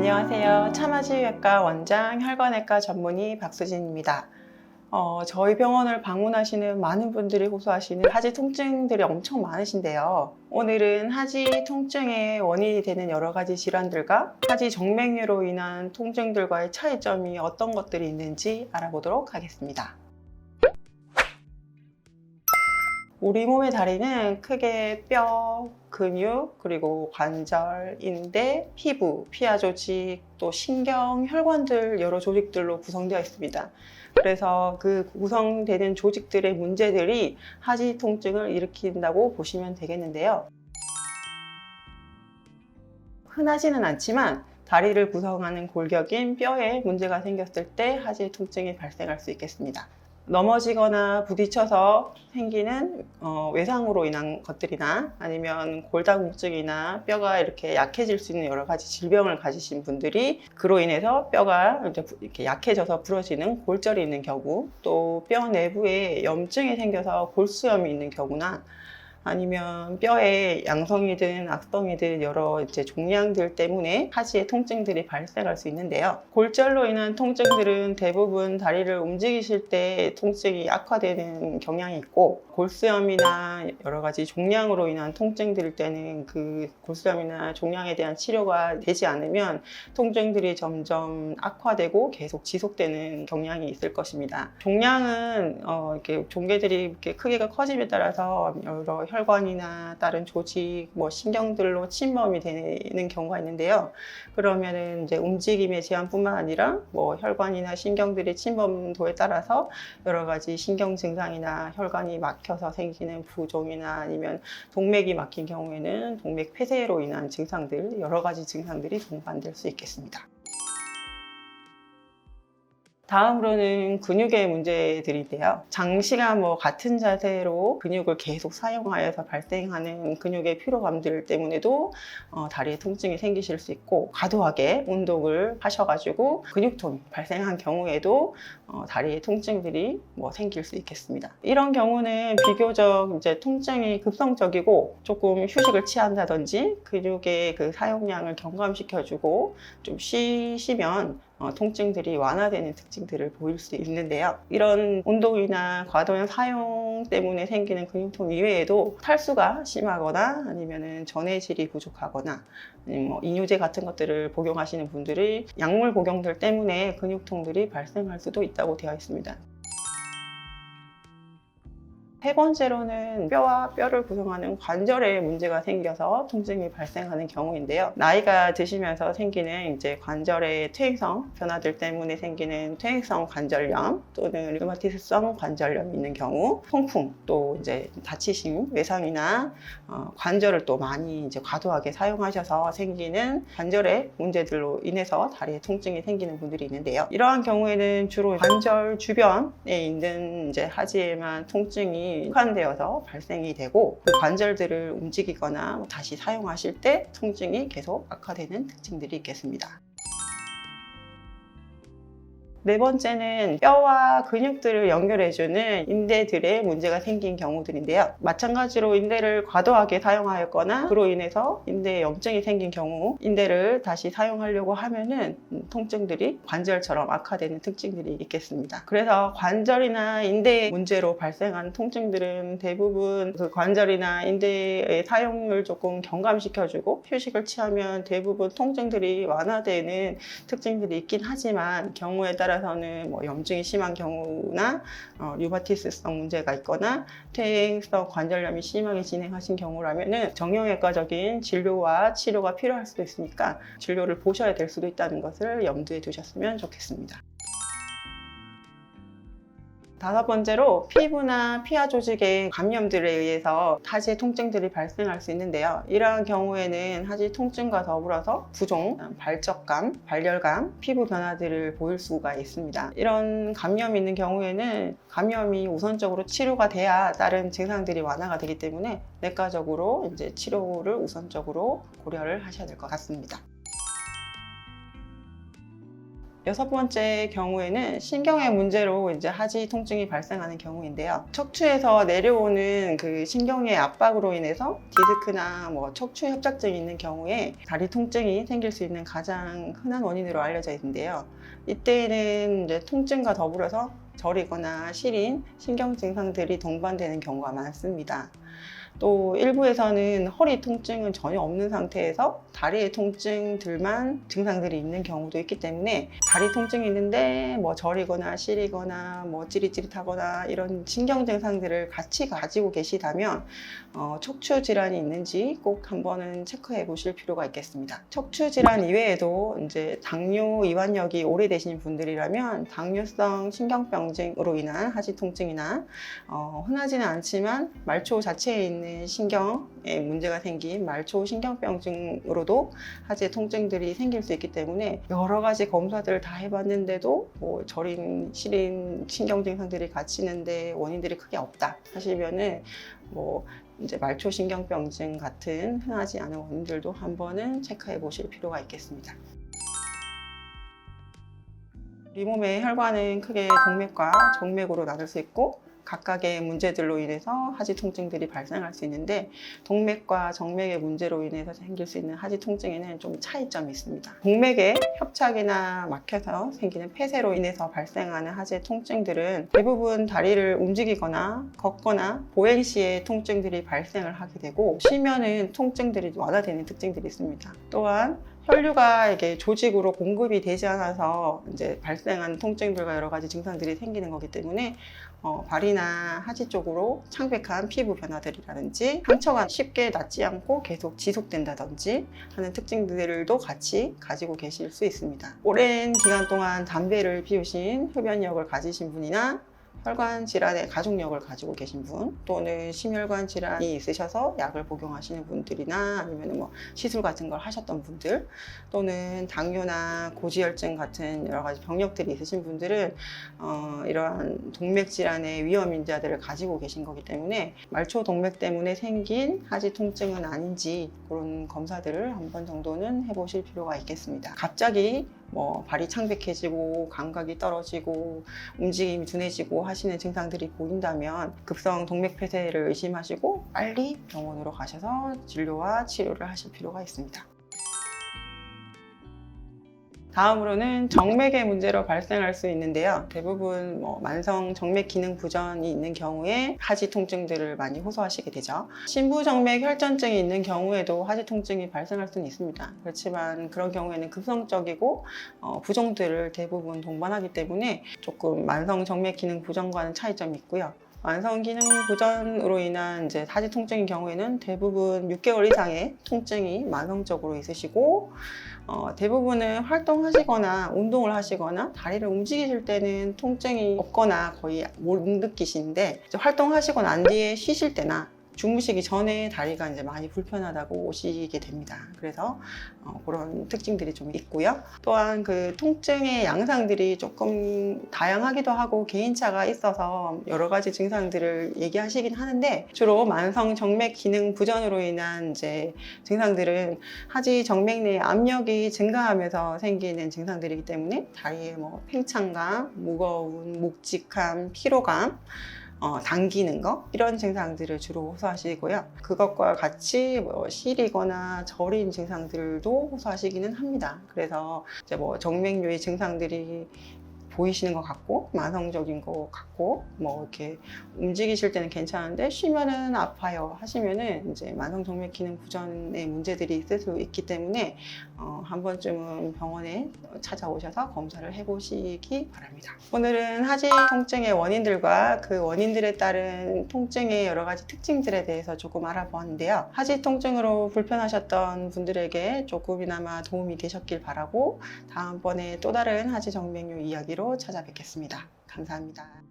안녕하세요. 차마지외과 원장 혈관외과 전문의 박수진입니다. 어, 저희 병원을 방문하시는 많은 분들이 호소하시는 하지 통증들이 엄청 많으신데요. 오늘은 하지 통증의 원인이 되는 여러 가지 질환들과 하지 정맥류로 인한 통증들과의 차이점이 어떤 것들이 있는지 알아보도록 하겠습니다. 우리 몸의 다리는 크게 뼈, 근육, 그리고 관절, 인대, 피부, 피하 조직, 또 신경, 혈관들 여러 조직들로 구성되어 있습니다. 그래서 그 구성되는 조직들의 문제들이 하지 통증을 일으킨다고 보시면 되겠는데요. 흔하지는 않지만 다리를 구성하는 골격인 뼈에 문제가 생겼을 때 하지 통증이 발생할 수 있겠습니다. 넘어지거나 부딪혀서 생기는 어, 외상으로 인한 것들이나 아니면 골다공증이나 뼈가 이렇게 약해질 수 있는 여러 가지 질병을 가지신 분들이 그로 인해서 뼈가 이렇게 약해져서 부러지는 골절이 있는 경우 또 뼈 내부에 염증이 생겨서 골수염이 있는 경우나 아니면 뼈에 양성이든 악성이든 여러 이제 종양들 때문에 하지의 통증들이 발생할 수 있는데요. 골절로 인한 통증들은 대부분 다리를 움직이실 때 통증이 악화되는 경향이 있고 골수염이나 여러 가지 종양으로 인한 통증들 때는 그 골수염이나 종양에 대한 치료가 되지 않으면 통증들이 점점 악화되고 계속 지속되는 경향이 있을 것입니다. 종양은 어, 이렇게 종괴들이 이렇게 크기가 커짐에 따라서 여러 혈관이나 다른 조직, 뭐 신경들로 침범이 되는 경우가 있는데요. 그러면은 이제 움직임의 제한뿐만 아니라 뭐 혈관이나 신경들의 침범도에 따라서 여러 가지 신경 증상이나 혈관이 막혀서 생기는 부종이나 아니면 동맥이 막힌 경우에는 동맥 폐쇄로 인한 증상들 여러 가지 증상들이 동반될 수 있겠습니다. 다음으로는 근육의 문제들인데요. 장시간 뭐 같은 자세로 근육을 계속 사용하여서 발생하는 근육의 피로감들 때문에도 어, 다리에 통증이 생기실 수 있고 과도하게 운동을 하셔가지고 근육통이 발생한 경우에도 어, 다리에 통증들이 뭐 생길 수 있겠습니다. 이런 경우는 비교적 이제 통증이 급성적이고 조금 휴식을 취한다든지 근육의 그 사용량을 경감시켜주고 좀 쉬시면 어, 통증들이 완화되는 특징들을 보일 수 있는데요. 이런 운동이나 과도한 사용 때문에 생기는 근육통 이외에도 탈수가 심하거나 아니면은 전해질이 부족하거나 뭐 이뇨제 같은 것들을 복용하시는 분들이 약물 복용들 때문에 근육통들이 발생할 수도 있다고 되어 있습니다. 세 번째로는 뼈와 뼈를 구성하는 관절에 문제가 생겨서 통증이 발생하는 경우인데요. 나이가 드시면서 생기는 이제 관절의 퇴행성 변화들 때문에 생기는 퇴행성 관절염 또는 류마티스성 관절염이 있는 경우, 통풍 또 이제 다치신 외상이나 어, 관절을 또 많이 이제 과도하게 사용하셔서 생기는 관절의 문제들로 인해서 다리에 통증이 생기는 분들이 있는데요. 이러한 경우에는 주로 관절 주변에 있는 이제 하지에만 통증이 확산되어서 발생이 되고 그 관절들을 움직이거나 뭐 다시 사용하실 때 통증이 계속 악화되는 특징들이 있겠습니다. 네 번째는 뼈와 근육들을 연결해주는 인대들의 문제가 생긴 경우들인데요. 마찬가지로 인대를 과도하게 사용하였거나 그로 인해서 인대에 염증이 생긴 경우 인대를 다시 사용하려고 하면은 음, 통증들이 관절처럼 악화되는 특징들이 있겠습니다. 그래서 관절이나 인대 문제로 발생한 통증들은 대부분 그 관절이나 인대의 사용을 조금 경감시켜주고 휴식을 취하면 대부분 통증들이 완화되는 특징들이 있긴 하지만 경우에 따라 서는 뭐 염증이 심한 경우나 어, 류마티스성 문제가 있거나 퇴행성 관절염이 심하게 진행하신 경우라면은 정형외과적인 진료와 치료가 필요할 수도 있으니까 진료를 보셔야 될 수도 있다는 것을 염두에 두셨으면 좋겠습니다. 다섯 번째로 피부나 피하 조직의 감염들에 의해서 하지 통증들이 발생할 수 있는데요. 이러한 경우에는 하지 통증과 더불어서 부종, 발적감, 발열감, 피부 변화들을 보일 수가 있습니다. 이런 감염이 있는 경우에는 감염이 우선적으로 치료가 돼야 다른 증상들이 완화가 되기 때문에 내과적으로 이제 치료를 우선적으로 고려를 하셔야 될 것 같습니다. 여섯 번째 경우에는 신경의 문제로 이제 하지 통증이 발생하는 경우인데요. 척추에서 내려오는 그 신경의 압박으로 인해서 디스크나 뭐 척추 협착증이 있는 경우에 다리 통증이 생길 수 있는 가장 흔한 원인으로 알려져 있는데요. 이때는 이제 통증과 더불어서 저리거나 시린 신경 증상들이 동반되는 경우가 많습니다. 또 일부에서는 허리 통증은 전혀 없는 상태에서 다리의 통증들만 증상들이 있는 경우도 있기 때문에 다리 통증이 있는데 뭐 저리거나 시리거나 뭐 찌릿찌릿하거나 이런 신경 증상들을 같이 가지고 계시다면 어, 척추 질환이 있는지 꼭 한번은 체크해 보실 필요가 있겠습니다. 척추 질환 이외에도 이제 당뇨 이완력이 오래되신 분들이라면 당뇨성 신경병증으로 인한 하지 통증이나 어, 흔하지는 않지만 말초 자체에 있는 신경에 문제가 생긴 말초 신경병증으로도 하지의 통증들이 생길 수 있기 때문에 여러 가지 검사들을 다 해봤는데도 뭐 저린 시린 신경 증상들이 갇히는데 원인들이 크게 없다 하시면은 뭐 이제 말초 신경병증 같은 흔하지 않은 원인들도 한 번은 체크해 보실 필요가 있겠습니다. 리몸의 혈관은 크게 동맥과 정맥으로 나눌 수 있고 각각의 문제들로 인해서 하지 통증들이 발생할 수 있는데 동맥과 정맥의 문제로 인해서 생길 수 있는 하지 통증에는 좀 차이점이 있습니다. 동맥의 협착이나 막혀서 생기는 폐쇄로 인해서 발생하는 하지 통증들은 대부분 다리를 움직이거나 걷거나 보행 시에 통증들이 발생을 하게 되고 쉬면은 통증들이 완화되는 특징들이 있습니다. 또한 혈류가 이게 조직으로 공급이 되지 않아서 이제 발생한 통증들과 여러 가지 증상들이 생기는 거기 때문에 어, 발이나 하지 쪽으로 창백한 피부 변화들이라든지 상처가 쉽게 낫지 않고 계속 지속된다든지 하는 특징들도 같이 가지고 계실 수 있습니다. 오랜 기간 동안 담배를 피우신 흡연력을 가지신 분이나 혈관 질환의 가족력을 가지고 계신 분 또는 심혈관 질환이 있으셔서 약을 복용하시는 분들이나 아니면 뭐 시술 같은 걸 하셨던 분들 또는 당뇨나 고지혈증 같은 여러 가지 병력들이 있으신 분들은 어, 이러한 동맥 질환의 위험 인자들을 가지고 계신 거기 때문에 말초 동맥 때문에 생긴 하지 통증은 아닌지 그런 검사들을 한 번 정도는 해보실 필요가 있겠습니다. 갑자기 뭐 발이 창백해지고 감각이 떨어지고 움직임이 둔해지고 하시는 증상들이 보인다면 급성 동맥 폐쇄를 의심하시고 빨리 병원으로 가셔서 진료와 치료를 하실 필요가 있습니다. 다음으로는 정맥의 문제로 발생할 수 있는데요. 대부분 뭐 만성 정맥 기능 부전이 있는 경우에 하지 통증들을 많이 호소하시게 되죠. 신부정맥 혈전증이 있는 경우에도 하지 통증이 발생할 수는 있습니다. 그렇지만 그런 경우에는 급성적이고 어, 부종들을 대부분 동반하기 때문에 조금 만성 정맥 기능 부전과는 차이점이 있고요. 만성 기능 부전으로 인한 이제 하지 통증인 경우에는 대부분 6개월 이상의 통증이 만성적으로 있으시고 어, 대부분은 활동하시거나 운동을 하시거나 다리를 움직이실 때는 통증이 없거나 거의 못 느끼시는데 활동하시고 난 뒤에 쉬실 때나 주무시기 전에 다리가 이제 많이 불편하다고 오시게 됩니다. 그래서 어, 그런 특징들이 좀 있고요. 또한 그 통증의 양상들이 조금 다양하기도 하고 개인차가 있어서 여러 가지 증상들을 얘기하시긴 하는데 주로 만성 정맥 기능 부전으로 인한 이제 증상들은 하지 정맥 내 압력이 증가하면서 생기는 증상들이기 때문에 다리에 뭐 팽창감, 무거운 묵직함, 피로감 어, 당기는 거 이런 증상들을 주로 호소하시고요. 그것과 같이 뭐 시리거나 저린 증상들도 호소하시기는 합니다. 그래서 이제 뭐 정맥류의 증상들이 보이시는 것 같고 만성적인 것 같고 뭐 이렇게 움직이실 때는 괜찮은데 쉬면은 아파요 하시면은 이제 만성 정맥 기능 부전의 문제들이 있을 수 있기 때문에 어, 한 번쯤은 병원에 찾아오셔서 검사를 해보시기 바랍니다. 오늘은 하지 통증의 원인들과 그 원인들에 따른 통증의 여러 가지 특징들에 대해서 조금 알아보았는데요. 하지 통증으로 불편하셨던 분들에게 조금이나마 도움이 되셨길 바라고 다음번에 또 다른 하지 정맥류 이야기로 찾아뵙겠습니다. 감사합니다.